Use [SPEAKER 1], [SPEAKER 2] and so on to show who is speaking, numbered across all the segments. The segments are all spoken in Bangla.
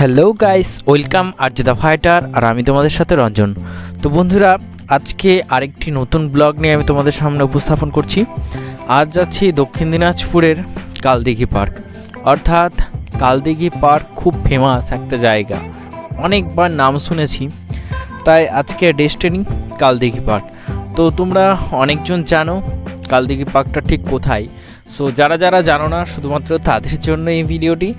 [SPEAKER 1] হ্যালো গাইস ওয়েলকাম আর দ্য ফাইটার আর আমি তোমাদের সাথে রঞ্জন। তো বন্ধুরা, আজকে আরেকটি নতুন ব্লগ নিয়ে আমি তোমাদের সামনে উপস্থাপন করছি। আজ যাচ্ছি দক্ষিণ দিনাজপুরের কালদিঘি পার্ক। অর্থাৎ কালদিঘি পার্ক খুব ফেমাস একটা জায়গা। অনেকবার নাম শুনেছি, তাই আজকে ডেস্টিনি কালদিঘি পার্ক। তো তোমরা অনেকজন জানো কালদিঘি পার্কটা ঠিক কোথায়। সো যারা যারা জানো না, শুধুমাত্র তাদের জন্য এই ভিডিওটি।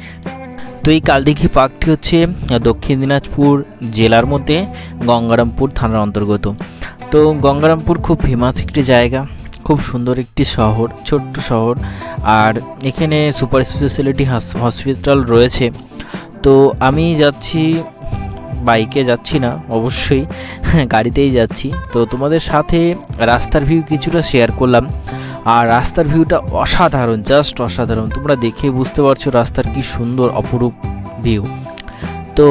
[SPEAKER 1] এই কালদিঘি পার্কটি হচ্ছে দক্ষিণ দিনাজপুর জেলার মধ্যে গঙ্গারামপুর থানার অন্তর্গত। তো গঙ্গারামপুর খুব ফেমাস একটি জায়গা, খুব সুন্দর একটি শহর, ছোট্ট শহর, আর এখানে সুপার স্পেশালিটি হসপিটাল রয়েছে। তো আমি যাচ্ছি বাইকে যাচ্ছি না, অবশ্যই, গাড়িতেই যাচ্ছি। তো তোমাদের সাথে রাস্তার ভিউ কিছুটা শেয়ার করলাম। আর রাস্তার ভিউটা অসাধারণ জাস্ট অসাধারণ। তোমরা দেখে বুঝতে পারছ রাস্তার কি সুন্দর, অপরূপ ভিউ তো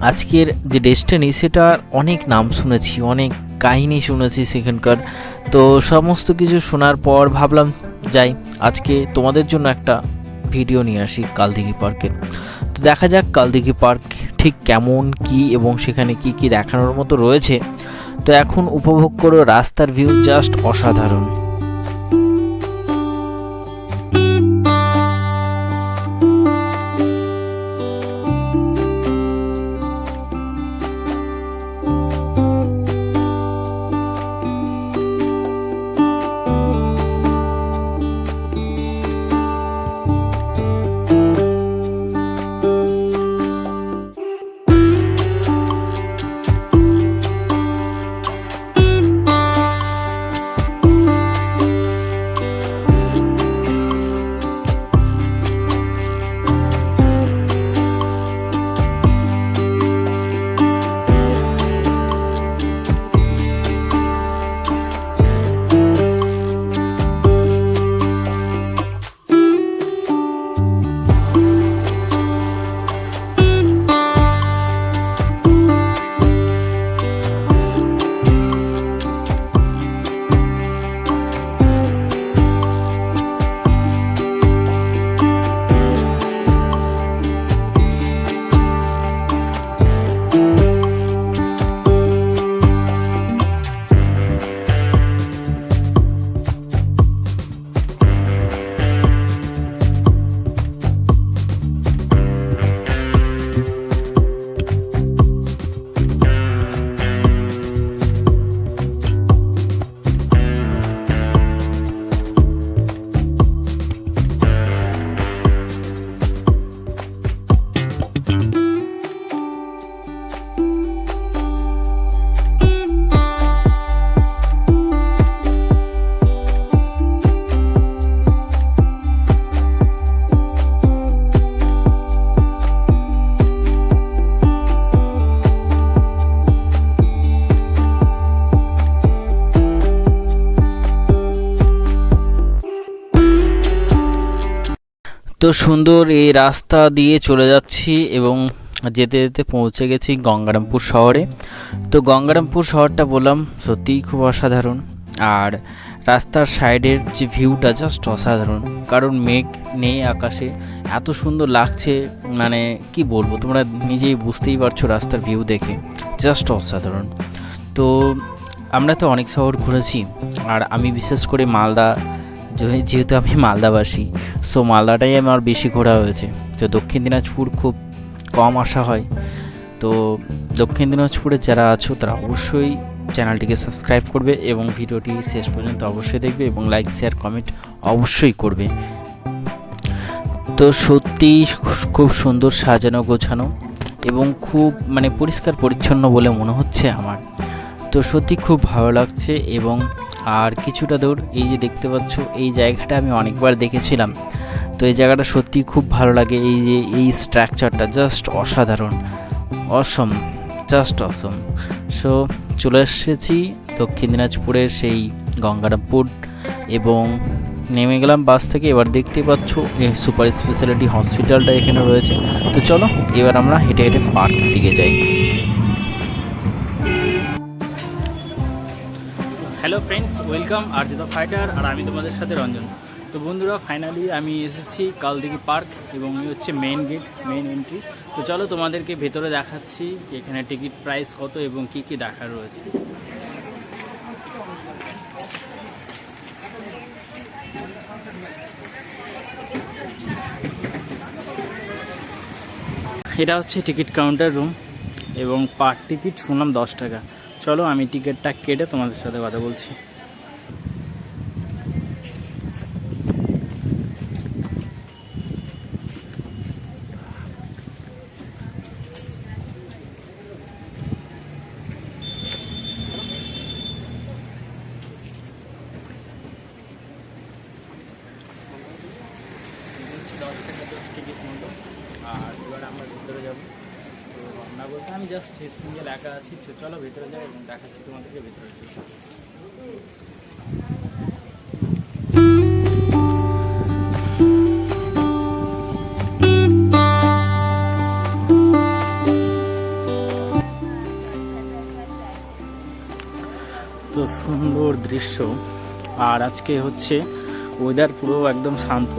[SPEAKER 1] আজকের যে ডেস্টিনি সেটার অনেক নাম শুনেছি, অনেক কাহিনী শুনেছি সেখানকার। তো সমস্ত কিছু শোনার পর ভাবলাম, যাই, আজকে তোমাদের জন্য একটা ভিডিও নিয়ে আসি কালদিঘি পার্কের তো দেখা যাক কালদিঘি পার্ক ঠিক কেমন, কি এবং সেখানে কি কি দেখানোর মতো রয়েছে। তো এখন উপভোগ করো রাস্তার ভিউ জাস্ট অসাধারণ। তো সুন্দর এই রাস্তা দিয়ে চলে যাচ্ছি এবং যেতে যেতে পৌঁছে গেছি গঙ্গারামপুর শহরে। তো গঙ্গারামপুর শহরটা বললাম সত্যিই খুব অসাধারণ। আর রাস্তার সাইডের যে ভিউটা জাস্ট অসাধারণ। কারণ মেঘ নেই আকাশে, এত সুন্দর লাগছে মানে কি বলব, তোমরা নিজেই বুঝতেই পারছ রাস্তার ভিউ দেখে। জাস্ট অসাধারণ। তো আমরা তো অনেক শহর ঘুরেছি, আর আমি বিশেষ করে মালদা যেহেতু আমি মালদাবাসী সো মালদাটাই আমার বেশি ঘোরা হয়েছে। তো দক্ষিণ দিনাজপুর খুব কম আসা হয়। তো দক্ষিণ দিনাজপুরে যারা আছো, তারা অবশ্যই চ্যানেলটিকে সাবস্ক্রাইব করবে এবং ভিডিওটি শেষ পর্যন্ত অবশ্যই দেখবে এবং লাইক শেয়ার কমেন্ট অবশ্যই করবে। তো সত্যি খুব সুন্দর সাজানো, গোছানো এবং খুব মানে পরিষ্কার, পরিচ্ছন্ন বলে মনে হচ্ছে আমার। তো সত্যি খুব ভালো লাগছে এবং আর কিছুটা দূর, এই যে দেখতে পাচ্ছ, এই জায়গাটা আমি অনেকবার দেখেছিলাম। তো এই জায়গাটা সত্যি খুব ভালো লাগে, এই যে, এই স্ট্রাকচারটা জাস্ট অসাধারণ অসম জাস্ট অসম সো চলে এসেছি দক্ষিণ দিনাজপুরের সেই গঙ্গারামপুর এবং নেমে গেলাম বাস থেকে। এবার দেখতে পাচ্ছ এই সুপার স্পেশালিটি হসপিটালটা এখানে রয়েছে। তো চলো, এবার আমরা হেঁটে হেঁটে পার্কের দিকে যাই। হ্যালো ফ্রেন্ডস ওয়েলকাম আর দ্য ফাইটার আর আমি তোমাদের সাথে রঞ্জন।
[SPEAKER 2] তো বন্ধুরা ফাইনালি আমি এসেছি কালদিঘি পার্ক এবং এই হচ্ছে মেইন গেট মেন এন্ট্রি তো চলো তোমাদেরকে ভেতরে দেখাচ্ছি এখানে টিকিট প্রাইস কত এবং কি কি দেখার রয়েছে। এটা হচ্ছে টিকিট কাউন্টার রুম এবং পার টিকিট শুনলাম দশ টাকা। চলো, আমি টিকিটটা কেটে তোমাদের সাথে কথা বলছি। দশ টাকা দশ টিকিট মূল্য আর এবার আমরা ভিতরে যাব। আমরা বলতে আমি জাস্ট সিঙ্গেল একা আছি চলো ভিতরে যাই এবং দেখাচ্ছি তোমাদেরকে ভিতরে সুন্দর দৃশ্য। আর আজকে হচ্ছে ওয়েদার পুরো একদম শান্ত,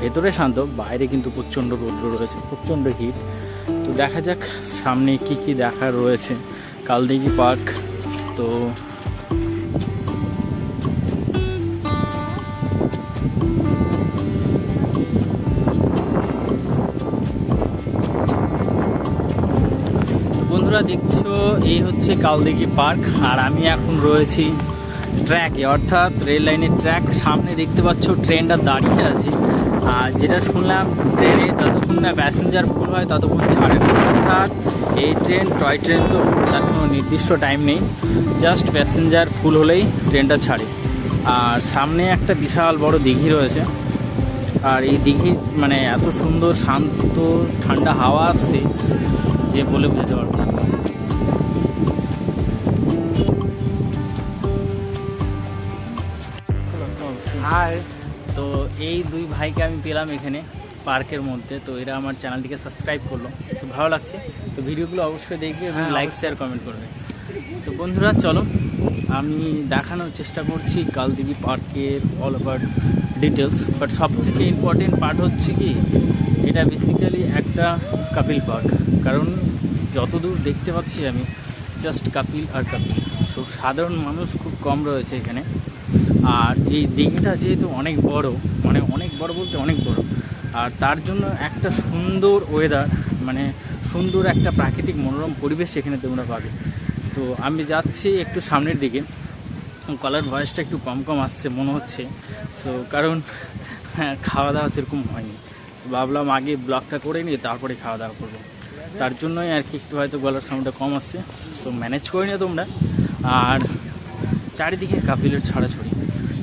[SPEAKER 2] ভেতরে শান্ত, বাইরে কিন্তু প্রচণ্ড রৌদ্র রয়েছে, প্রচণ্ড হিট তো দেখা যাক সামনে কি কি দেখার রয়েছে। কালদিঘি পার্ক, তো বন্ধুরা দেখছ, এই হচ্ছে কালদিঘি পার্ক, আর আমি এখন রয়েছি ট্র্যাকে অর্থাৎ রেল লাইনের ট্র্যাক সামনে দেখতে পাচ্ছ ট্রেনটা দাঁড়িয়ে আছে। আর যেটা শুনলাম ট্রেনে যতক্ষণ না প্যাসেঞ্জার ফুল হয় ততক্ষণ ছাড়ে না। অর্থাৎ এই ট্রেন টয় ট্রেন তো তার কোনো নির্দিষ্ট টাইম নেই। জাস্ট প্যাসেঞ্জার ফুল হলেই ট্রেনটা ছাড়ে। আর সামনে একটা বিশাল বড় দিঘি রয়েছে। আর এই দিঘি মানে এত সুন্দর শান্ত ঠান্ডা হাওয়া আসছে যে বলে বোঝাতে পারব না। তো এই দুই ভাইকে আমি পেলাম এখানে। পার্কের মধ্যে তো এরা আমার চ্যানেলটিকে সাবস্ক্রাইব করল। তো ভালো লাগছে। তো ভিডিওগুলো অবশ্যই দেখবে এবং লাইক শেয়ার কমেন্ট করবে। তো বন্ধুরা চলো আমি দেখানোর চেষ্টা করছি কালদিঘি পার্কের অল ওভার ডিটেলস বাট সব থেকে ইম্পর্টেন্ট পার্ট হচ্ছে কি এটা বেসিক্যালি একটা কাপিল পার্ক। কারণ যতদূর দেখতে পাচ্ছি আমি জাস্ট কাপিল আর কাপিল। সো সাধারণ মানুষ খুব কম রয়েছে এখানে। আর এই দিঘিটা যেহেতু অনেক বড় মানে অনেক বড় বলতে অনেক বড় আর তার জন্য একটা সুন্দর ওয়েদার মানে সুন্দর একটা প্রাকৃতিক মনোরম পরিবেশ এখানে তোমরা পাবে। তো আমি যাচ্ছি একটু সামনের দিকে। কলার ভয়েসটা একটু কম কম আসছে, মনে হচ্ছে। সো কারণ হ্যাঁ খাওয়া দাওয়া সেরকম হয়নি। ভাবলাম আগে ব্লগটা করে নিয়ে তারপরে খাওয়া দাওয়া করব। তার জন্যই আর কি একটু হয়তো গলার সাউন্ডটা কম আসছে। সো ম্যানেজ করে নিও তোমরা। আর চারিদিকে কাপিলের ছড়াছড়ি।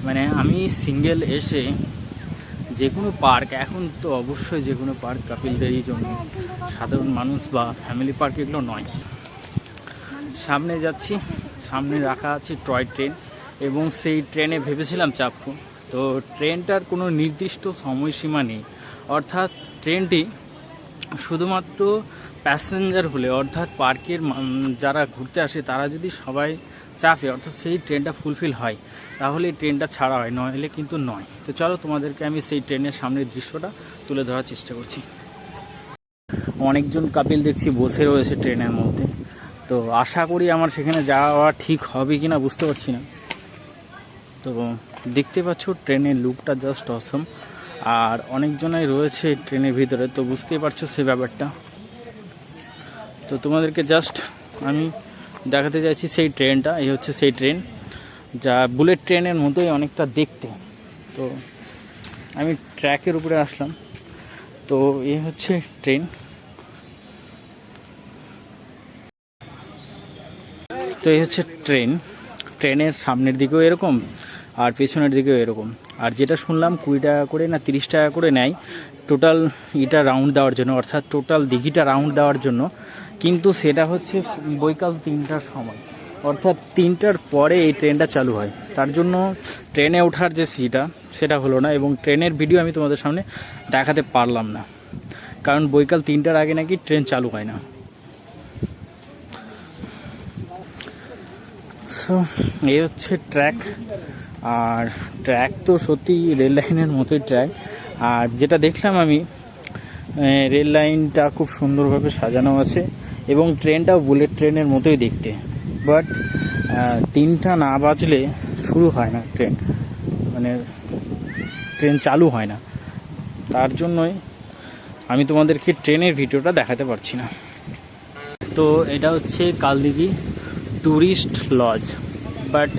[SPEAKER 2] মানে আমি সিঙ্গেল এসে যে কোনো পার্ক, এখন তো অবশ্যই যে কোনো পার্ক, কাপিলদেরই জন্য। সাধারণ মানুষ বা ফ্যামিলি পার্ক এগুলো নয়। সামনে যাচ্ছি, সামনে রাখা আছে টয় ট্রেন এবং সেই ট্রেনে ভেবেছিলাম চাপকু তো ট্রেনটার কোনো নির্দিষ্ট সময়সীমা নেই। অর্থাৎ ট্রেনটি শুধুমাত্র প্যাসেঞ্জার হলে, অর্থাৎ পার্কের যারা ঘুরতে আসে, তারা যদি সবাই চাপে, অর্থাৎ সেই ট্রেনটা ফুলফিল হয়, তাহলে ট্রেনটা ছাড়া হয়, নইলে কিন্তু নয়। তো চলো, তোমাদেরকে আমি সেই ট্রেনের সামনের দৃশ্যটা তুলে ধরার চেষ্টা করছি। অনেকজন কাপিল দেখছি বসে রয়েছে ট্রেনের মধ্যে। তো আশা করি আমার সেখানে যাওয়া ঠিক হবে কি না বুঝতে পারছি না। তো দেখতে পাচ্ছ, ট্রেনের লুকটা জাস্ট অসম আর অনেকজনাই রয়েছে ট্রেনের ভিতরে, তো বুঝতেই পারছ সে ব্যাপারটা। তো তোমাদেরকে জাস্ট আমি দেখাতে চাইছি সেই ট্রেনটা এই হচ্ছে সেই ট্রেন যা বুলেট ট্রেনের মতোই অনেকটা দেখতে। তো আমি ট্র্যাকের উপরে আসলাম। তো এই হচ্ছে ট্রেন তো এই হচ্ছে ট্রেন ট্রেনের সামনের দিকেও এরকম, আর পেছনের দিকেও এরকম। আর যেটা শুনলাম কুড়ি টাকা করে না তিরিশ টাকা করে নেয় টোটাল এটা রাউন্ড দেওয়ার জন্য, অর্থাৎ টোটাল দিঘিটা রাউন্ড দেওয়ার জন্য। কিন্তু সেটা হচ্ছে বৈকাল তিনটার সময়। অর্থাৎ তিনটার পরে এই ট্রেনটা চালু হয়। তার জন্য ট্রেনে ওঠার যে সিটা, সেটা হলো না এবং ট্রেনের ভিডিও আমি তোমাদের সামনে দেখাতে পারলাম না। কারণ বৈকাল তিনটার আগে নাকি ট্রেন চালু হয় না। সো এই হচ্ছে ট্র্যাক। আর ট্র্যাক তো সত্যি রেল লাইনের মতোই ট্র্যাক। আর যেটা দেখলাম আমি রেল লাইনটা খুব সুন্দরভাবে সাজানো আছে। এবং ট্রেনটাও বুলেট ট্রেনের মতোই দেখতে। বাট তিনটা না বাজলে শুরু হয় না ট্রেন। মানে ট্রেন চালু হয় না। তার জন্যই আমি তোমাদেরকে ট্রেনের ভিডিওটা দেখাতে পারছি না। তো এটা হচ্ছে কালদিঘি ট্যুরিস্ট লজ। বাট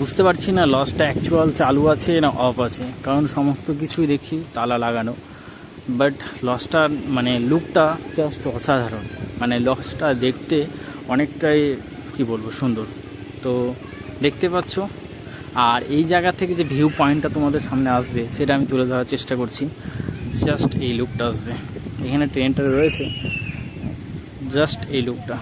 [SPEAKER 2] বুঝতে পারছি না লজটা অ্যাকচুয়াল চালু আছে না অফ আছে। কারণ সমস্ত কিছুই দেখি, তালা লাগানো। বাট লজটার মানে লুকটা জাস্ট অসাধারণ। মানে লজটা দেখতে অনেকটাই, কি বলব, সুন্দর। তো দেখতে পাচ্ছ, আর এই জায়গা থেকে যে ভিউ পয়েন্টটা তোমাদের সামনে আসবে, সেটা আমি তুলে ধরার চেষ্টা করছি। জাস্ট এই লুকটা আসবে। এখানে ট্রেনটা রয়েছে। জাস্ট এই লুকটা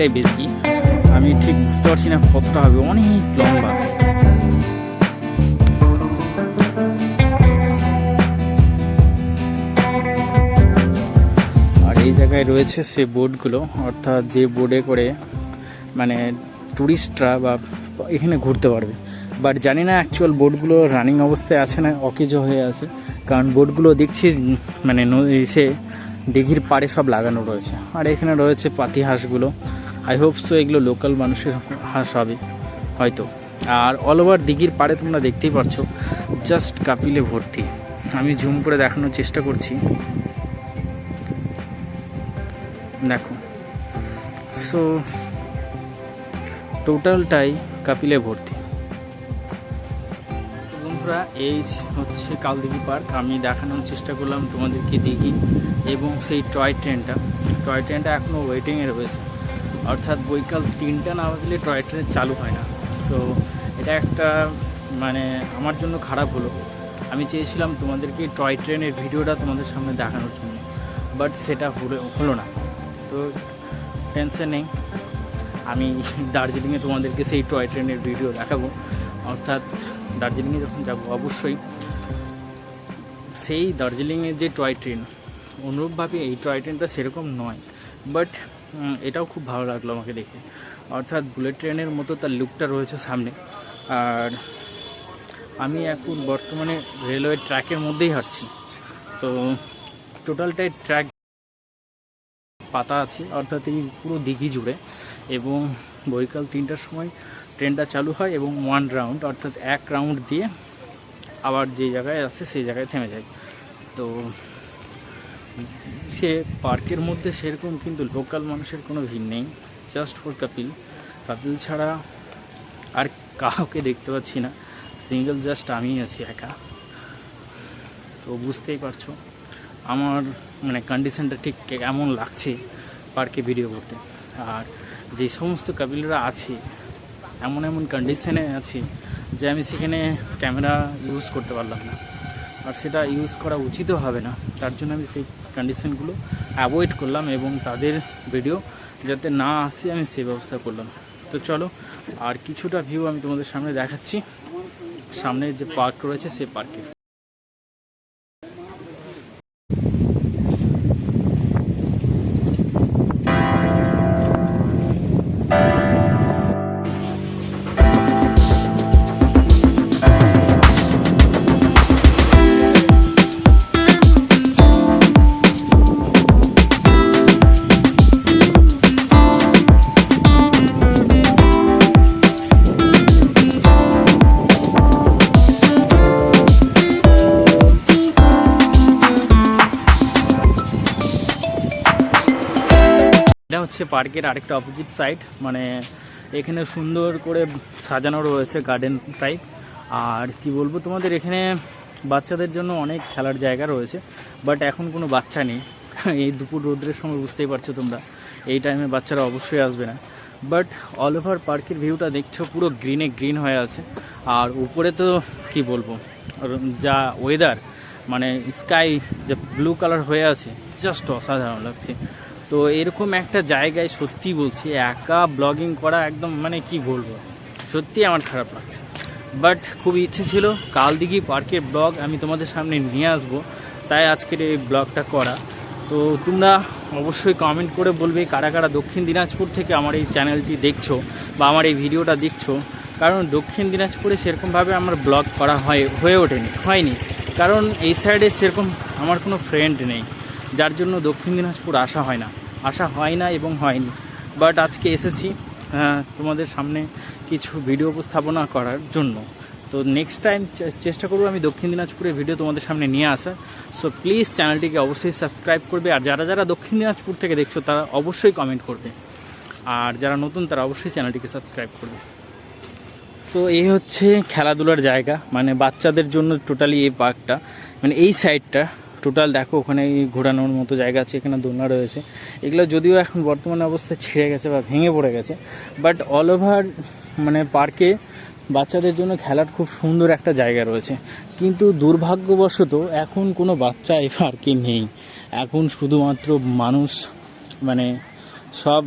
[SPEAKER 2] অনেকটাই বেশি। আমি ঠিক বুঝতে পারছি না কতটা হবে। অনেক লম্বা। আর এই জায়গায় রয়েছে সে বোটগুলো। অর্থাৎ যে বোর্ডে করে মানে ট্যুরিস্টরা বা এখানে ঘুরতে পারবে। বাট জানি না অ্যাকচুয়াল বোটগুলো রানিং অবস্থায় আছে না অকেজ হয়ে আছে। কারণ বোটগুলো দেখছি মানে এসে দিঘির পাড়ে সব লাগানো রয়েছে। আর এখানে রয়েছে পাতি হাঁসগুলো আই হোপ সো এগুলো লোকাল মানুষের হাঁস হবে হয়তো। আর অল ওভার দিঘির পাড়ে তোমরা দেখতেই পারছ জাস্ট কাপিলে ভর্তি। আমি জুম করে দেখানোর চেষ্টা করছি। দেখো। সো টোটালটাই কাপিলে ভর্তি। বন্ধুরা, এই হচ্ছে কালদিঘি পার্ক। আমি দেখানোর চেষ্টা করলাম তোমাদেরকে দিঘি এবং সেই টয় ট্রেনটা। টয় ট্রেনটা এখনও ওয়েটিংয়ে রয়েছে। অর্থাৎ বৈকাল তিনটা না বাজলে টয় ট্রেন চালু হয় না। তো এটা একটা মানে আমার জন্য খারাপ হলো। আমি চেয়েছিলাম তোমাদেরকে টয় ট্রেনের ভিডিওটা তোমাদের সামনে দেখানোর জন্য বাট সেটা হলো হলো না। তো টেনশন নেই। আমি দার্জিলিংয়ে তোমাদেরকে সেই টয় ট্রেনের ভিডিও দেখাবো। অর্থাৎ দার্জিলিংয়ে যখন যাব, অবশ্যই সেই দার্জিলিংয়ের যে টয় ট্রেন, অনুরূপভাবে এই টয় ট্রেনটা সেরকম নয়। বাট এটাও খুব ভালো লাগল আমাকে দেখে। অর্থাৎ বুলেট ট্রেনের মতো তার লুকটা রয়েছে সামনে। আর আমি এখন বর্তমানে রেলওয়ে ট্র্যাকের মধ্যেই হাঁটছি। তো টোটালটাই ট্র্যাক পাতা আছে, অর্থাৎ এই পুরো দিঘি জুড়ে। এবং বৈকাল তিনটার সময় ট্রেনটা চালু হয় এবং ওয়ান রাউন্ড অর্থাৎ এক রাউন্ড দিয়ে আবার যে জায়গায় আছে সেই জায়গায় থেমে যায়। তো সে পার্কের মধ্যে সেরকম কিন্তু লোকাল মানুষের কোনো ভিড় নেই জাস্ট ফর কাপিল কাপিল ছাড়া আর কাউকে দেখতে পাচ্ছি না। সিঙ্গেল জাস্ট আমিই আছি একা। তো বুঝতেই পারছ, আমার মানে কন্ডিশনটা ঠিক কেমন লাগছে পার্কে ভিডিও করতে। আর যে সমস্ত কাপিলরা আছে, এমন এমন কন্ডিশনে আছে যে আমি সেখানে ক্যামেরা ইউজ করতে পারলাম না। আর সেটা ইউজ করা উচিতও হবে না, তার জন্য আমি সেই কন্ডিশনগুলো অ্যাভয়েড করলাম এবং তাদের ভিডিও যাতে না আসে, আমি সেই ব্যবস্থা করলাম। তো চলো, আর কিছুটা ভিউ আমি তোমাদের সামনে দেখাচ্ছি। সামনে যে পার্ক রয়েছে, সেই পার্কে হচ্ছে পার্কের আরেকটা অপোজিট সাইড মানে এখানে সুন্দর করে সাজানো রয়েছে গার্ডেন টাইপ আর কি বলব তোমাদের, এখানে বাচ্চাদের জন্য অনেক খেলার জায়গা রয়েছে বাট এখন কোনো বাচ্চা নেই। এই দুপুর রোদ্রের সময় বুঝতেই পারছ তোমরা, এই টাইমে বাচ্চারা অবশ্যই আসবে না। বাট অল ওভার পার্কের ভিউটা দেখছ, পুরো গ্রিনে গ্রিন হয়ে আছে। আর উপরে তো কি বলব যা ওয়েদার মানে স্কাই যে ব্লু কালার হয়ে আছে জাস্ট অসাধারণ লাগছে। তো এরকম একটা জায়গায় সত্যি বলছি, একা ব্লগিং করা একদম মানে কি বলব? সত্যি আমার খারাপ লাগছে। বাট খুব ইচ্ছে ছিল, কালদিঘি পার্কের ব্লগ আমি তোমাদের সামনে নিয়ে আসব, তাই আজকের এই ব্লগটা করা। তো তোমরা অবশ্যই কমেন্ট করে বলবে কারা কারা দক্ষিণ দিনাজপুর থেকে আমার এই চ্যানেলটি দেখছ বা আমার এই ভিডিওটা দেখছ। কারণ দক্ষিণ দিনাজপুরে সেরকমভাবে আমার ব্লগ করা হয়, হয়ে ওঠেনি, হয়নি। কারণ এই সাইডে সেরকম আমার কোনো ফ্রেন্ড নেই। যার জন্য দক্ষিণ দিনাজপুর আসা হয় না। আসা হয় না এবং হয়নি। বাট আজকে এসেছি হ্যাঁ, তোমাদের সামনে কিছু ভিডিও উপস্থাপনা করার জন্য। তো নেক্সট টাইম চেষ্টা করব আমি দক্ষিণ দিনাজপুরের ভিডিও তোমাদের সামনে নিয়ে আসা সো প্লিজ চ্যানেলটিকে অবশ্যই সাবস্ক্রাইব করবে। আর যারা যারা দক্ষিণ দিনাজপুর থেকে দেখছ তারা অবশ্যই কমেন্ট করবে। আর যারা নতুন তারা অবশ্যই চ্যানেলটিকে সাবস্ক্রাইব করবে। তো এই হচ্ছে খেলাধুলার জায়গা। মানে বাচ্চাদের জন্য টোটালি এই পার্কটা মানে এই সাইডটা টোটাল দেখো, ওখানে ঘোরানোর মতো জায়গা আছে, এখানে দোলনা রয়েছে। এগুলো যদিও এখন বর্তমান অবস্থায় ছিঁড়ে গেছে বা ভেঙে পড়ে গেছে বাট অল ওভার মানে পার্কে বাচ্চাদের জন্য খেলার খুব সুন্দর একটা জায়গা রয়েছে। কিন্তু দুর্ভাগ্যবশত এখন কোনো বাচ্চা এই পার্কে নেই। এখন শুধুমাত্র মানুষ মানে সব,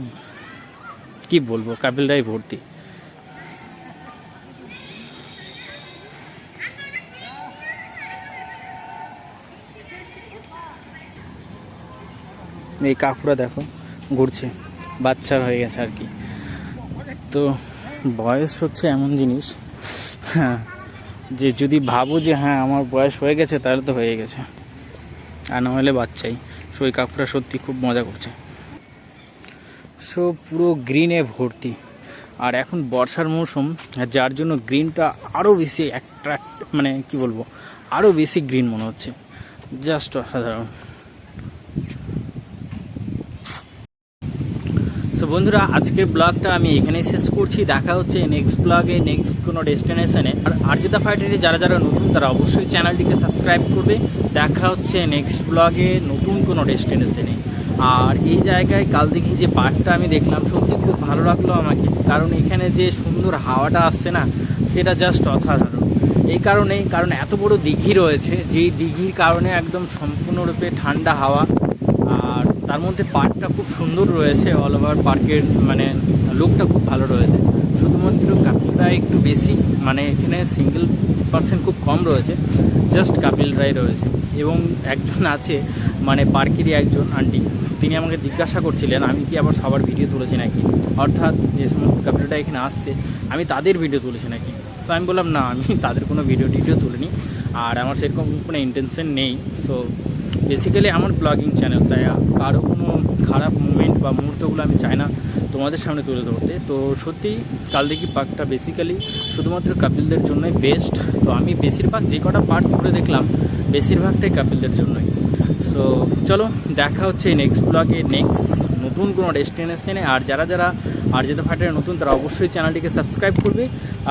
[SPEAKER 2] কি বলব, কাপিলরাই ভর্তি। এই কাকুরা দেখো, ঘুরছে। বাচ্চা হয়ে গেছে আর কি। তো বয়স হচ্ছে এমন জিনিস হ্যাঁ যে যদি ভাবো যে হ্যাঁ আমার বয়স হয়ে গেছে, তাহলে তো হয়ে গেছে। আর না হলে বাচ্চাই। সো ওই কাকুরা সত্যি খুব মজা করছে। সো পুরো গ্রিনে ভর্তি। আর এখন বর্ষার মৌসুম যার জন্য গ্রিনটা আরও বেশি অ্যাট্রাক্ট মানে কি বলব? আরও বেশি গ্রিন মনে হচ্ছে। জাস্ট অসাধারণ। বন্ধুরা, আজকের ব্লগটা আমি এখানেই শেষ করছি। দেখা হচ্ছে নেক্সট ব্লগে নেক্সট কোনো ডেস্টিনেশনে আর আর্জিতা ফাইটারে যারা যারা নতুন, তারা অবশ্যই চ্যানেলটিকে সাবস্ক্রাইব করবে। দেখা হচ্ছে নেক্সট ব্লগে নতুন কোনো ডেস্টিনেশনে আর এই জায়গায় কাল দেখি যে পার্কটা আমি দেখলাম, সত্যি খুব ভালো লাগল আমাকে। কারণ এখানে যে সুন্দর হাওয়াটা আসছে না, সেটা জাস্ট অসাধারণ। এই কারণেই কারণ এত বড় দিঘি রয়েছে, যেই দিঘির কারণে একদম সম্পূর্ণরূপে ঠান্ডা হাওয়া। তার মধ্যে পার্কটা খুব সুন্দর রয়েছে অল ওভার পার্কের মানে লুকটা খুব ভালো রয়েছে। শুধুমাত্র কাপিল রায় একটু বেশি মানে এখানে সিঙ্গেল পার্সেন্ট খুব কম রয়েছে জাস্ট কাপিল রায় রয়েছে। এবং একজন আছে মানে পার্কেরই একজন আন্টি তিনি আমাকে জিজ্ঞাসা করছিলেন, আমি কি আবার সবার ভিডিও তুলেছি নাকি? অর্থাৎ যে সমস্ত কাপিলরা এখানে আসছে, আমি তাদের ভিডিও তুলেছি নাকি? তো আমি বললাম, না, আমি তাদের কোনো ভিডিও টিডিও তুলিনি, আর আমার সেরকম কোনো ইন্টেনশন নেই। সো বেসিক্যালি আমার ব্লগিং চ্যানেল তাই কারও কোনো খারাপ মুমেন্ট বা মুহূর্তগুলো আমি চাই না তোমাদের সামনে তুলে ধরতে। তো সত্যি কালদিঘি পার্কটা বেসিক্যালি শুধুমাত্র কাপিলদের জন্যই বেস্ট তো আমি বেশিরভাগ যে কটা পার্ক ঘুরে দেখলাম, বেশিরভাগটাই কাপিলদের জন্যই। সো চলো, দেখা হচ্ছে নেক্সট ব্লগে নেক্সট নতুন কোনো ডেস্টিনেশনে আর যারা যারা আর যেটা ফাটারে নতুন, তারা অবশ্যই চ্যানেলটিকে সাবস্ক্রাইব করবে।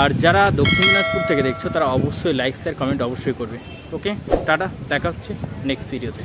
[SPEAKER 2] আর যারা দক্ষিণ দিনাজপুর থেকে দেখছ, তারা অবশ্যই লাইক শেয়ার কমেন্ট অবশ্যই করবে। ওকে টাটা, দেখা হচ্ছে নেক্সট ভিডিওতে